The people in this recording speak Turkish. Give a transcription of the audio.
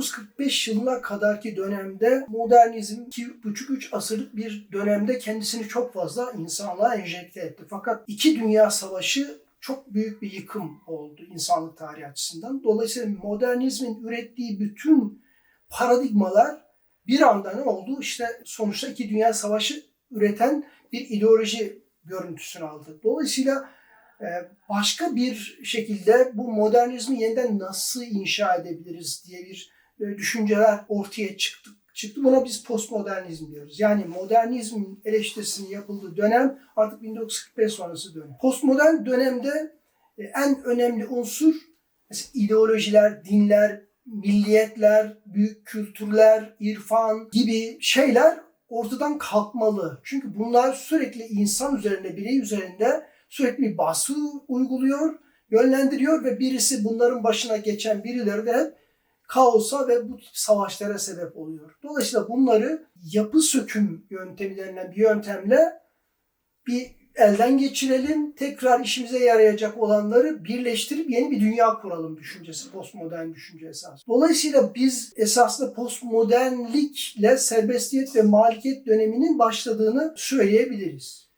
1945 yılına kadarki dönemde modernizm 2,5-3 asırlık bir dönemde kendisini çok fazla insanlığa enjekte etti. Fakat iki dünya savaşı çok büyük bir yıkım oldu insanlık tarihi açısından. Dolayısıyla modernizmin ürettiği bütün paradigmalar bir anda ne oldu? İşte sonuçta iki dünya savaşı üreten bir ideoloji görüntüsünü aldı. Dolayısıyla e, başka bir şekilde bu modernizmi yeniden nasıl inşa edebiliriz diye bir düşünceler ortaya çıktı. çıktı. Buna biz postmodernizm diyoruz. Yani modernizmin eleştirisinin yapıldığı dönem artık 1945 sonrası dönem. Postmodern dönemde e, en önemli unsur mesela ideolojiler, dinler, milliyetler, büyük kültürler, irfan gibi şeyler ortadan kalkmalı. Çünkü bunlar sürekli insan üzerinde, birey üzerinde sürekli bir baskı uyguluyor, yönlendiriyor ve birisi bunların başına geçen birileri de hep kaosa ve bu tip savaşlara sebep oluyor. Dolayısıyla bunları yapı söküm yöntemi denilen bir yöntemle bir elden geçirelim, tekrar işimize yarayacak olanları birleştirip yeni bir dünya kuralım düşüncesi, postmodern düşünce esas. Dolayısıyla biz esasında postmodernlikle serbestiyet ve malikiyet döneminin başladığını söyleyebiliriz.